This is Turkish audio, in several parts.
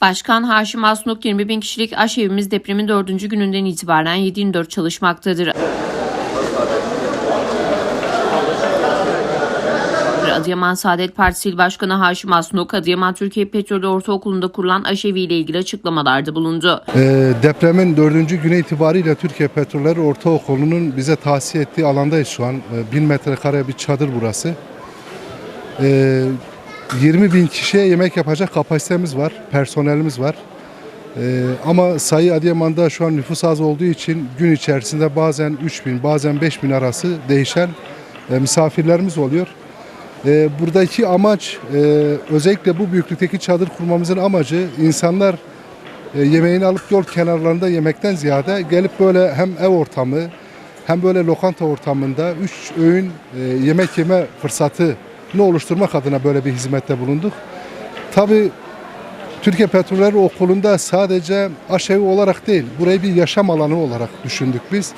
Başkan Haşim Asnuk 20 bin kişilik aşevimiz depremin 4. gününden itibaren 7-24 çalışmaktadır. Adıyaman Saadet Partisi İl Başkanı Haşim Asnuk, Adıyaman Türkiye Petrolü Ortaokulu'nda kurulan aşevi ile ilgili açıklamalarda bulundu. Ee, depremin dördüncü günü itibariyle Türkiye Petrolleri Ortaokulu'nun bize tahsis ettiği alandayız şu an. Ee, bin metrekare bir çadır burası. Ee, 20 bin kişiye yemek yapacak kapasitemiz var, personelimiz var. Ee, ama sayı Adıyaman'da şu an nüfus az olduğu için gün içerisinde bazen 3 bin, bazen 5 bin arası değişen e, misafirlerimiz oluyor. Ee, buradaki amaç e, özellikle bu büyüklükteki çadır kurmamızın amacı insanlar e, yemeğini alıp yol kenarlarında yemekten ziyade gelip böyle hem ev ortamı hem böyle lokanta ortamında üç öğün e, yemek yeme fırsatını oluşturmak adına böyle bir hizmette bulunduk. Tabii Türkiye Petrolleri Okulu'nda sadece aşevi olarak değil, burayı bir yaşam alanı olarak düşündük biz.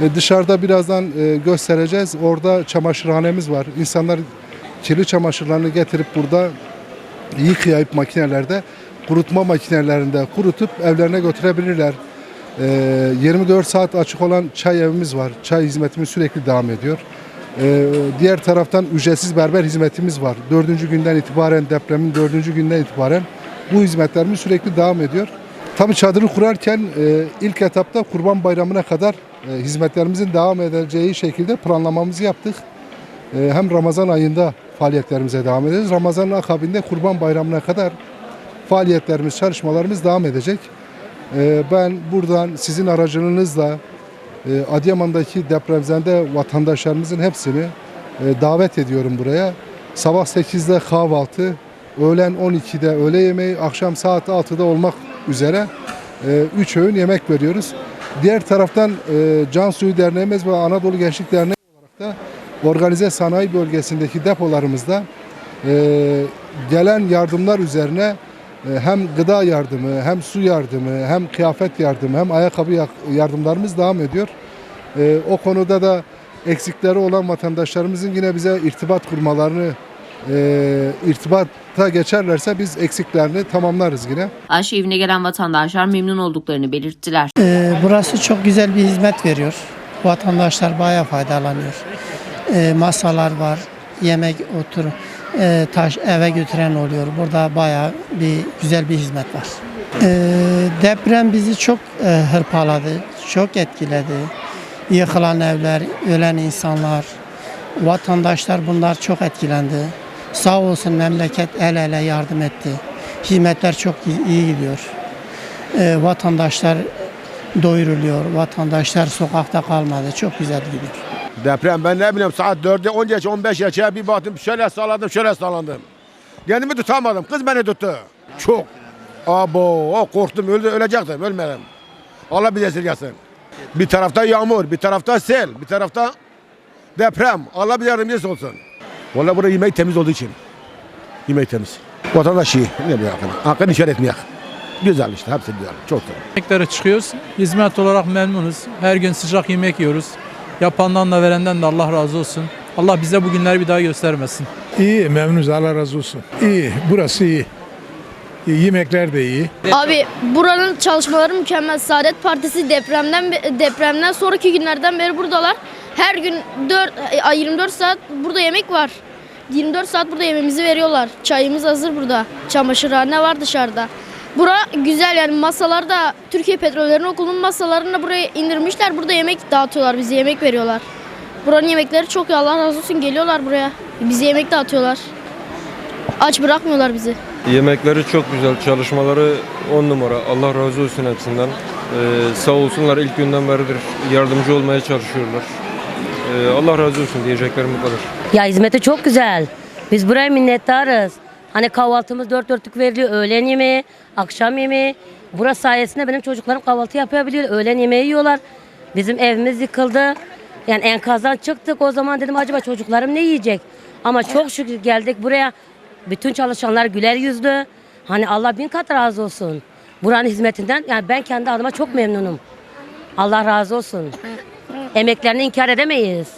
E, dışarıda birazdan e, göstereceğiz. Orada çamaşırhanemiz var. İnsanlar kirli çamaşırlarını getirip burada yıkayıp makinelerde kurutma makinelerinde kurutup evlerine götürebilirler. Ee, 24 saat açık olan çay evimiz var. Çay hizmetimiz sürekli devam ediyor. Ee, diğer taraftan ücretsiz berber hizmetimiz var. Dördüncü günden itibaren depremin dördüncü günden itibaren bu hizmetlerimiz sürekli devam ediyor. Tabii çadırı kurarken e, ilk etapta Kurban Bayramı'na kadar e, hizmetlerimizin devam edeceği şekilde planlamamızı yaptık. E, hem Ramazan ayında faaliyetlerimize devam edeceğiz. Ramazanın akabinde Kurban Bayramı'na kadar faaliyetlerimiz, çalışmalarımız devam edecek. Ben buradan sizin aracınızla Adıyaman'daki depremzede vatandaşlarımızın hepsini e, davet ediyorum buraya. Sabah 8'de kahvaltı, öğlen 12'de öğle yemeği, akşam saat 6'da olmak üzere 3 öğün yemek veriyoruz. Diğer taraftan e, Can Suyu Derneğimiz ve Anadolu Gençlik Derneği olarak da organize sanayi bölgesindeki depolarımızda e, gelen yardımlar üzerine e, hem gıda yardımı, hem su yardımı, hem kıyafet yardımı, hem ayakkabı yak- yardımlarımız devam ediyor. E, o konuda da eksikleri olan vatandaşlarımızın yine bize irtibat kurmalarını, e, irtibata geçerlerse biz eksiklerini tamamlarız yine. Aşevine gelen vatandaşlar memnun olduklarını belirttiler. Ee, Burası çok güzel bir hizmet veriyor. Vatandaşlar bayağı faydalanıyor. Ee, masalar var, yemek otur, e, taş eve götüren oluyor. Burada bayağı bir güzel bir hizmet var. Ee, deprem bizi çok e, hırpaladı, çok etkiledi. Yıkılan evler, ölen insanlar, vatandaşlar bunlar çok etkilendi. Sağ olsun memleket el ele yardım etti. Hizmetler çok iyi, iyi gidiyor. Ee, vatandaşlar doyuruluyor. Vatandaşlar sokakta kalmadı. Çok güzel gidiyor. Deprem ben ne bileyim saat 4'de 10 geç 15 geçe bir baktım şöyle salladım şöyle sallandım. Kendimi tutamadım kız beni tuttu. Çok. Abo o korktum öldü, ölecektim ölmedim. Allah bize esirgesin. Bir tarafta yağmur bir tarafta sel bir tarafta deprem. Allah bize yardımcısı olsun. Vallahi burada yemek temiz olduğu için. Yemek temiz. Vatandaş iyi. Ne bileyim hakkını. Hakkını işaret etmeyek. Güzel işte hepsi güzel. Çok güzel. Yemeklere çıkıyoruz. Hizmet olarak memnunuz. Her gün sıcak yemek yiyoruz. Yapandan da verenden de Allah razı olsun. Allah bize bu günleri bir daha göstermesin. İyi, memnunuz. Allah razı olsun. İyi, burası iyi. İyi, Yemekler de iyi. Abi buranın çalışmaları mükemmel. Saadet Partisi depremden depremden sonraki günlerden beri buradalar. Her gün 4 ay 24 saat burada yemek var. 24 saat burada yemeğimizi veriyorlar. Çayımız hazır burada. Çamaşırhane var dışarıda. Bura güzel yani masalar da Türkiye Petrollerin Okulu'nun masalarını da buraya indirmişler. Burada yemek dağıtıyorlar. Bize yemek veriyorlar. Buranın yemekleri çok iyi. Allah razı olsun geliyorlar buraya. Bize yemek dağıtıyorlar. Aç bırakmıyorlar bizi. Yemekleri çok güzel, çalışmaları on numara. Allah razı olsun hepsinden. Ee, sağ olsunlar ilk günden beridir yardımcı olmaya çalışıyorlar. Ee, Allah razı olsun diyeceklerim bu kadar. Ya hizmeti çok güzel. Biz buraya minnettarız. Hani kahvaltımız dört dörtlük veriliyor. Öğlen yemeği, akşam yemeği. Burası sayesinde benim çocuklarım kahvaltı yapabiliyor. Öğlen yemeği yiyorlar. Bizim evimiz yıkıldı. Yani enkazdan çıktık. O zaman dedim acaba çocuklarım ne yiyecek? Ama çok şükür geldik buraya. Bütün çalışanlar güler yüzlü. Hani Allah bin kat razı olsun. Buranın hizmetinden yani ben kendi adıma çok memnunum. Allah razı olsun. Emeklerini inkar edemeyiz.